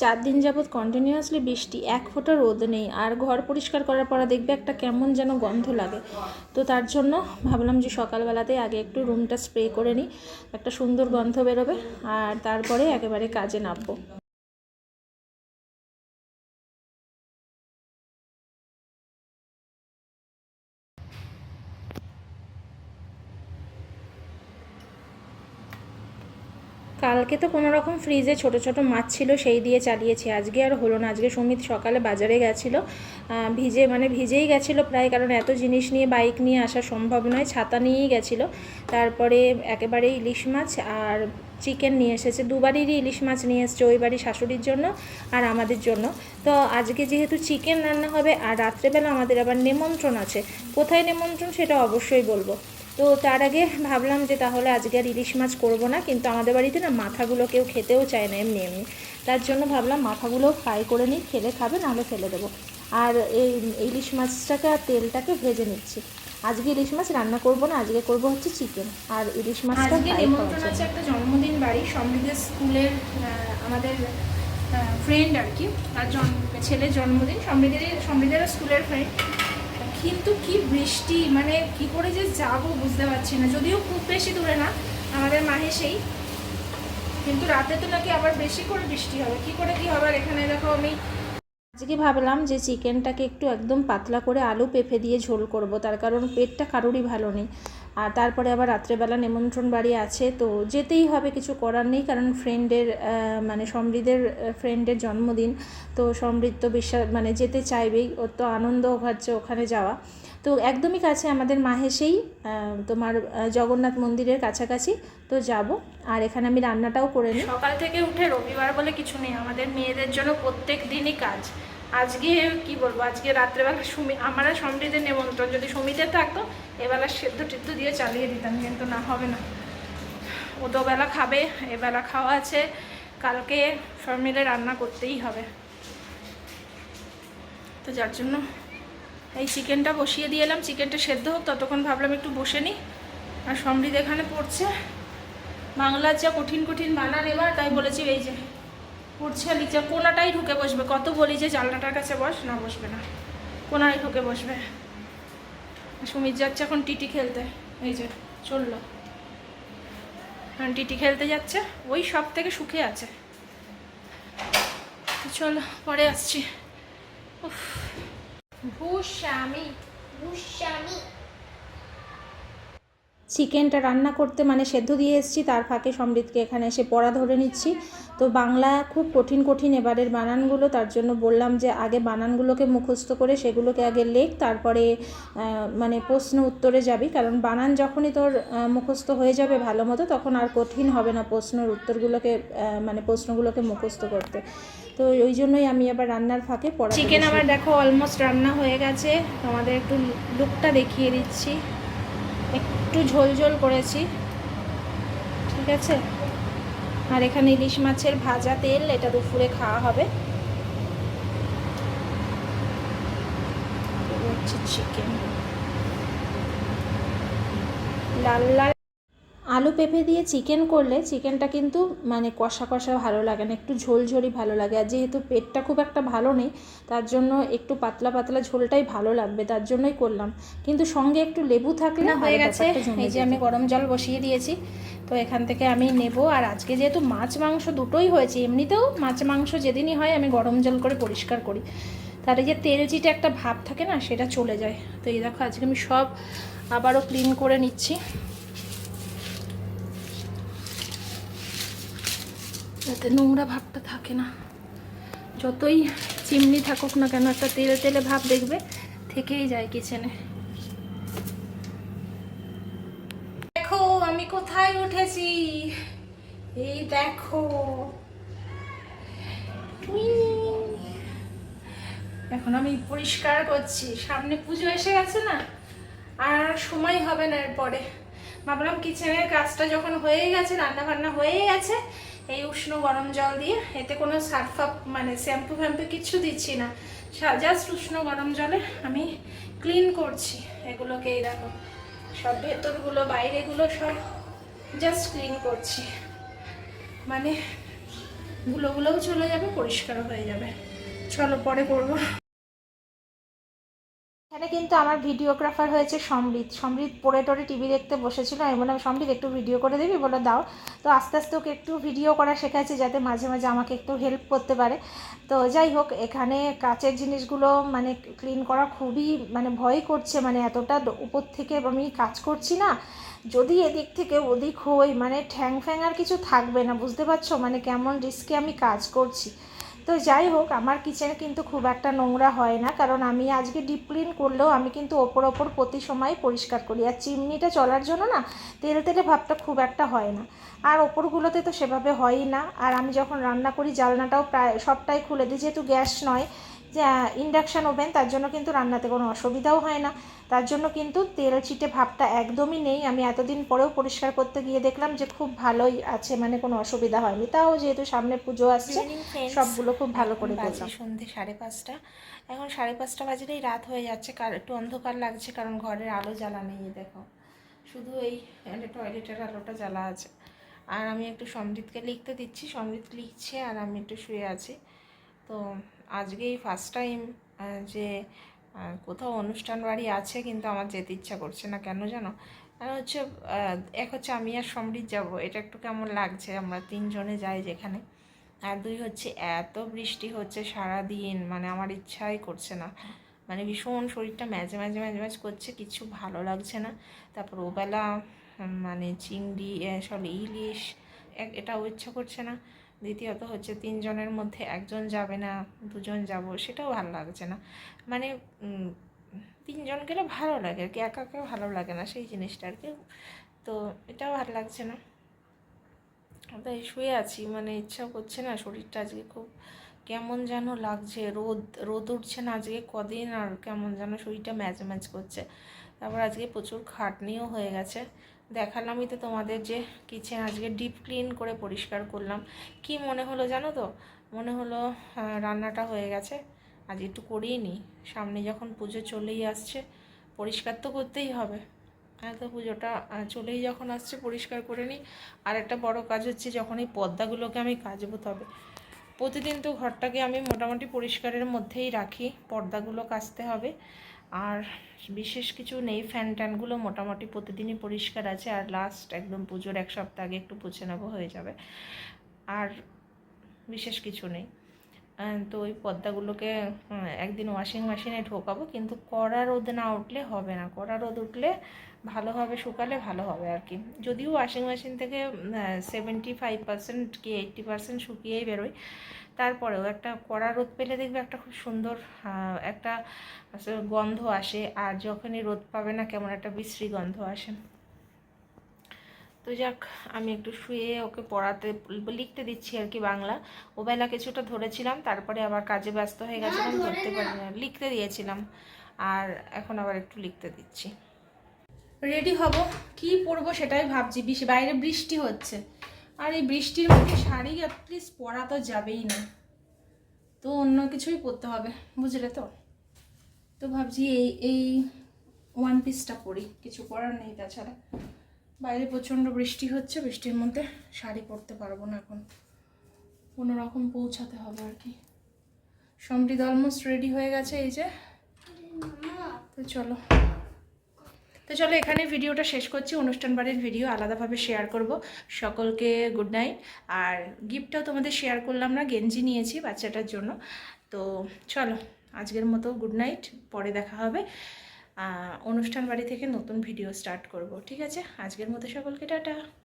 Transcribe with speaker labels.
Speaker 1: চার দিন যাবৎ কন্টিনিউয়াসলি বৃষ্টি, এক ফোঁটা রোদ নেই। আর ঘর পরিষ্কার করার পরে দেখবে একটা কেমন যেন গন্ধ লাগে। তো তার জন্য ভাবলাম যে সকালবেলাতেই আগে একটু রুমটা স্প্রে করে নিই। একটা সুন্দর গন্ধ বেরোবে, আর তারপরে একেবারে কাজে নামবো। কালকে তো কোনো রকম ফ্রিজে ছোট ছোট মাছ ছিল সেই দিয়ে চালিয়েছি। আজকে আর হলো না, আজকে সুমিত সকালে বাজারে গেছিল। ভিজে মানে ভিজেই গেছিল প্রায়, কারণ এত জিনিস নিয়ে বাইক নিয়ে আসা সম্ভব নয়, ছাতা নিয়েই গেছিল। তারপরে একেবারে ইলিশ মাছ আর চিকেন নিয়ে এসেছে। দুবারই ইলিশ মাছ নিয়ে এসেছে ওই বাড়ি শাশুড়ির জন্য আর আমাদের জন্য। তো আজকে যেহেতু চিকেন রান্না হবে আর রাত্রেবেলা আমাদের আবার নিমন্ত্রণ আছে, কোথায় নিমন্ত্রণ সেটা অবশ্যই বলব। তো তার আগে ভাবলাম যে তাহলে আজকে আর ইলিশ মাছ করব না, কিন্তু আমাদের বাড়িতে না মাথাগুলো কেউ খেতেও চায় না এমনি এমনি। তার জন্য ভাবলাম মাথাগুলো ফ্রাই করে নিই, খেলে খাবে, নাহলে ফেলে দেবো। আর এই ইলিশ মাছটাকে আর তেলটাকে ভেজে নিচ্ছি। আজকে ইলিশ মাছ রান্না করব না আজকে করব হচ্ছে চিকেন আর ইলিশ মাছটা
Speaker 2: আজকে নিমন্ত্রণ আছে একটা জন্মদিন বাড়ি সমৃদ্ধের স্কুলের আমাদের ফ্রেন্ড আর কি তার জন্ম ছেলের জন্মদিন সমৃদ্ধের সমৃদ্ধের স্কুলের ফ্রেন্ড কিন্তু কি বৃষ্টি মানে কি করে যে যাব বুঝতে পারছি না যদিও খুব বেশি দূরে না আমাদের মাহে সেই। কিন্তু রাতে তো নাকি আবার বেশি করে বৃষ্টি হবে কি করে কি হবে? আর এখানে দেখো আমি
Speaker 1: আজকে ভাবলাম যে চিকেনটাকে একটু একদম পাতলা করে আলু পেঁপে দিয়ে ঝোল করব, তার কারণ পেটটা কারোরই ভালো নেই। আর তারপরে আবার রাত্রেবেলা নিমন্ত্রণ বাড়ি আছে, তো যেতেই হবে, কিছু করার নেই, কারণ ফ্রেন্ডের মানে সমৃদ্ধের ফ্রেন্ডের জন্মদিন, তো সমৃদ্ধ বিশ্বাস মানে যেতে চাইবেই, ওর তো আনন্দ হচ্ছে ওখানে যাওয়া। তো একদমই কাছে আমাদের মাহেশেই তোমার জগন্নাথ মন্দিরের কাছাকাছি। তো যাব, আর এখানে আমি রান্নাটাও করে নিই।
Speaker 2: সকাল থেকে উঠে রবিবার বলে কিছু নেই, আমাদের মেয়েদের জন্য প্রত্যেক দিনই কাজ। আজকে কি বলব, আজকে রাত্রেবেলা সুমি, আমরা সমৃদ্ধের নেমন্ত্রণ যদি সুমিতের থাকতো, এবেলা সেদ্ধ টেদ্ধ দিয়ে চালিয়ে দিতাম, কিন্তু না, হবে না। ও তো বেলা খাবে, এবেলা খাওয়া আছে, কালকে সব মিলে রান্না করতেই হবে। তো যার জন্য এই চিকেনটা বসিয়ে দিয়ে এলাম। চিকেনটা সেদ্ধ হোক, ততক্ষণ ভাবলাম একটু বসে নিই। আর সমৃদ্ধ এখানে পড়ছে। বাংলার যা কঠিন কঠিন বানান এবার, তাই বলেছি এই যে পড়ছে লিখছে। কোনাটাই ঢুকে বসবে। কত বলি যে জানলাটার কাছে বস, না বসবে না। কোনায় ঢুকে বসবে। সুমিত যাচ্ছে এখন টিটি খেলতে। এই যে, চলল। এখন টিটি খেলতে যাচ্ছে, ওই সব থেকে সুখে আছে। চলো, পরে আসছি। উফ। ભૂષામી. ભૂષામી.
Speaker 1: চিকেনটা রান্না করতে মানে সেদ্ধ দিয়ে এসেছি তার ফাঁকে সমৃদ্ধকে এখানে এসে পড়া ধরে নিচ্ছি। তো বাংলা খুব কঠিন কঠিন এবারের বানানগুলো তার জন্য বললাম যে আগে বানানগুলোকে মুখস্থ করে সেগুলোকে আগে লেখ তারপরে মানে প্রশ্ন উত্তরে যাবি। কারণ বানান যখনই তোর মুখস্থ হয়ে যাবে ভালো মতো তখন আর কঠিন হবে না প্রশ্নের উত্তরগুলোকে মানে প্রশ্নগুলোকে মুখস্থ করতে। তো ওই জন্যই আমি আবার রান্নার ফাঁকে পড়া
Speaker 2: চিকেন আবার দেখো অলমোস্ট রান্না হয়ে গেছে। তোমাদের একটু লুকটা দেখিয়ে দিচ্ছি। একটু ঝোল ঝোল করেছি। ঠিক আছে? আর এখানে ইলিশ মাছের ভাজা তেল, এটা দুপুরে খাওয়া হবে। চিকেন লাল লাল
Speaker 1: আলু পেঁপে দিয়ে চিকেন করলে চিকেনটা কিন্তু মানে কষা কষা ভালো লাগে না একটু ঝোল ঝোলই ভালো লাগে। আর যেহেতু পেটটা খুব একটা ভালো নেই তার জন্য একটু পাতলা পাতলা ঝোলটাই ভালো লাগবে তার জন্যই করলাম। কিন্তু সঙ্গে একটু লেবু থাকলে
Speaker 2: না হয়ে গেছে। এই যে আমি গরম জল বসিয়ে দিয়েছি তো এখান থেকে আমি নেব। আর আজকে যেহেতু মাছ মাংস দুটোই হয়েছে এমনিতেও মাছ মাংস যেদিনই হয় আমি গরম জল করে পরিষ্কার করি। তার এই যে তেল চিটে একটা ভাব থাকে না সেটা চলে যায়। তো এই দেখো আজকে আমি সব আবারও ক্লিন করে নিচ্ছি। যাতে নোংরা ভাবটা থাকে না। যতই চিমনি থাকুক না কেন, একটা তেলে তেলে ভাব দেখবে, থেকেই যায় কিচেনে দেখো, আমি কোথায় উঠেছি? এই দেখো। এখন আমি পরিষ্কার করছি। সামনে পুজো এসে গেছে না, আর সময় হবে না এরপরে। ভাবলাম কিচেনের কাজটা যখন হয়ে গেছে রান্না বান্না হয়ে গেছে এই উষ্ণ গরম জল দিয়ে এতে কোনো সার্ফাপ মানে শ্যাম্পু ফ্যাম্পু কিচ্ছু দিচ্ছি না। জাস্ট উষ্ণ গরম জলে আমি ক্লিন করছি এগুলোকে এই দেখো। সব ভেতরগুলো, বাইরেগুলো সব জাস্ট ক্লিন করছি। মানে ধুলোগুলোও চলে যাবে, পরিষ্কারও হয়ে যাবে। চলো পরে করব।
Speaker 1: কিন্তু আমার ভিডিওগ্রাফার হয়েছে সমৃদ্ধ সমৃদ্ধ পড়ে টরে টিভি দেখতে বসেছিল। আমি বললাম সমৃদ্ধ একটু ভিডিও করে দিবি? বলে, দাও। তো আস্তে আস্তে ওকে একটু ভিডিও করা শেখাচ্ছি যাতে মাঝে মাঝে আমাকে একটু হেল্প করতে পারে। তো যাই হোক, এখানে কাচের জিনিসগুলো মানে ক্লিন করা খুবই মানে ভয় করছে। মানে এতটা উপর থেকে আমি কাজ করছি না। যদি এদিক থেকে ওদিক হই মানে ঠ্যাং ফ্যাং আর কিছু থাকবে না, বুঝতে পারছ? মানে কেমন রিস্কে আমি কাজ করছি। তো যাই হোক, আমার কিচেন কিন্তু খুব একটা নোংরা হয় না, কারণ আমি আজকে ডিপ ক্লিন করলেও আমি কিন্তু ওপর ওপর প্রতি সময় পরিষ্কার করি। আর চিমনিটা চলার জন্য না, তেল তেলে ভাবটা খুব একটা হয় না। আর ওপরগুলোতে তো সেভাবে হয়ই না। আর আমি যখন রান্না করি, জালনাটাও প্রায় সবটাই খুলে দিই, যেহেতু গ্যাস নয় ইন্ডাকশান ওভেন তার জন্য কিন্তু রান্নাতে কোনো অসুবিধাও হয় না। তার জন্য কিন্তু তেল চিটে ভাবটা একদমই নেই। আমি এতদিন পরেও পরিষ্কার করতে গিয়ে দেখলাম যে খুব ভালোই আছে মানে কোনো অসুবিধা হয়নি। তাও যেহেতু সামনে পুজো আসছে সবগুলো খুব ভালো করে
Speaker 2: বাজে সন্ধে সাড়ে পাঁচটা। এখন সাড়ে পাঁচটা বাজলেই রাত হয়ে যাচ্ছে কার একটু অন্ধকার লাগছে কারণ ঘরের আলো জ্বালা নেই দেখো। শুধু এই টয়লেটের আলোটা জ্বালা আছে। আর আমি একটু সমৃদ্ধকে লিখতে দিচ্ছি। সমৃদ্ধ লিখছে আর আমি একটু শুয়ে আছি। তো আজকেই ফার্স্ট টাইম যে কোথাও অনুষ্ঠান বাড়ি আছে কিন্তু আমার যেতে ইচ্ছা করছে না। কেন জানো? কারণ হচ্ছে এক হচ্ছে আমি আর সমৃদ্ধ যাব। এটা একটু কেমন লাগছে? আমরা তিনজনে যাই যেখানে। আর দুই হচ্ছে, এত বৃষ্টি হচ্ছে সারা দিন মানে আমার ইচ্ছাই করছে না। মানে ভীষণ শরীরটা ম্যাজে ম্যাজে ম্যাজে ম্যাজ করছে, কিছু ভালো লাগছে না। তারপর ওবেলা মানে চিংড়ি সব ইলিশ এটাও ইচ্ছা করছে না। দ্বিতীয়ত হচ্ছে তিনজনের মধ্যে একজন যাবে না, দুজন যাব, সেটাও ভালো লাগছে না। মানে তিনজন গেলে ভালো লাগে আর কি, একা একা ভালো লাগে না সেই জিনিসটা আর কি। তো এটাও ভালো লাগছে না। তাই শুয়ে আছি মানে ইচ্ছা করছে না শরীরটা আজকে খুব কেমন যেন লাগছে, রোদ রোদ উঠছে না আজকে কদিন আর কেমন যেন শরীরটা ম্যাচ ম্যাচ করছে। তারপর আজকে প্রচুর খাটনিও হয়ে গেছে। দেখালামই তো তোমাদের যে কিচেন আজকে ডিপ ক্লিন করে পরিষ্কার করলাম। কি মনে হলো জানো তো? মনে হলো রান্নাটা হয়ে গেছে। আজ একটু করেই নিই। সামনে যখন পুজো চলেই আসছে, পরিষ্কার তো করতেই হবে। হ্যাঁ তো পুজোটা চলেই যখন আসছে, পরিষ্কার করে নিই। আর একটা বড় কাজ হচ্ছে, যখন এই পর্দাগুলোকে আমি কাচবো তবে। প্রতিদিন তো ঘরটাকে আমি মোটামুটি পরিষ্কারের মধ্যেই রাখি। পর্দাগুলো কাচতে হবে। আর বিশেষ কিছু নেই ফ্যান ট্যানগুলো মোটামুটি প্রতিদিনই পরিষ্কার আছে, আর লাস্ট একদম পুজোর এক সপ্তাহ আগে একটু পুছে নেব হয়ে যাবে। আর বিশেষ কিছু নেই। তো ওই পদ্মাগুলোকে একদিন ওয়াশিং মেশিনে ঢোকাবো, কিন্তু কড়া রোদ না উঠলে হবে না। কড়া রোদ উঠলে ভালোভাবে শুকালে ভালো হবে আর কি। যদিও ওয়াশিং মেশিন থেকে সেভেন্টি ফাইভ পার্সেন্ট কি এইট্টি পার্সেন্ট শুকিয়েই বেরোয়, তারপরেও একটা কড়া রোদ পেলে দেখবে একটা খুব সুন্দর একটা গন্ধ আসে, আর যখনই রোদ পাবে না, কেমন একটা বিশ্রী গন্ধ আসে। তো যাক আমি একটু শুয়ে ওকে পড়াতে লিখতে দিচ্ছি আর কি বাংলা। ওবেলা কিছুটা ধরেছিলাম তারপরে আবার কাজে ব্যস্ত হয়ে গেছিলাম ধরতে পারি না লিখতে দিয়েছিলাম। আর এখন আবার একটু লিখতে দিচ্ছি। রেডি হব? কি পরবো সেটাই ভাবছি। বাইরে বৃষ্টি হচ্ছে। আর এই বৃষ্টির মধ্যে শাড়ি অ্যাটলিস্ট পরা তো যাবেই না। তো অন্য কিছুই পরতে হবে বুঝলে তো? তো ভাবছি এই এই ওয়ান পিসটা পরি। কিছু করার নেই তাছাড়া। বাইরে প্রচণ্ড বৃষ্টি হচ্ছে, বৃষ্টির মধ্যে শাড়ি পরতে পারব না এখন। কোনো রকম পৌঁছাতে হবে আর কি। সমৃদ্ধ অলমোস্ট রেডি হয়ে গেছে এই যে। তো চলো। তো চলো এখানে ভিডিওটা শেষ করছি। অনুষ্ঠান বাড়ির ভিডিও আলাদাভাবে শেয়ার করব। সকলকে গুড নাইট আর গিফটটাও তোমাদের শেয়ার করলাম না, গেঞ্জি নিয়েছি বাচ্চাটার জন্য। তো চলো, আজকের মতো গুড নাইট পরে দেখা হবে। অনুষ্ঠান বাড়ি থেকে নতুন ভিডিও স্টার্ট করব। ঠিক আছে? আজকের মতো সকলকে টাটা।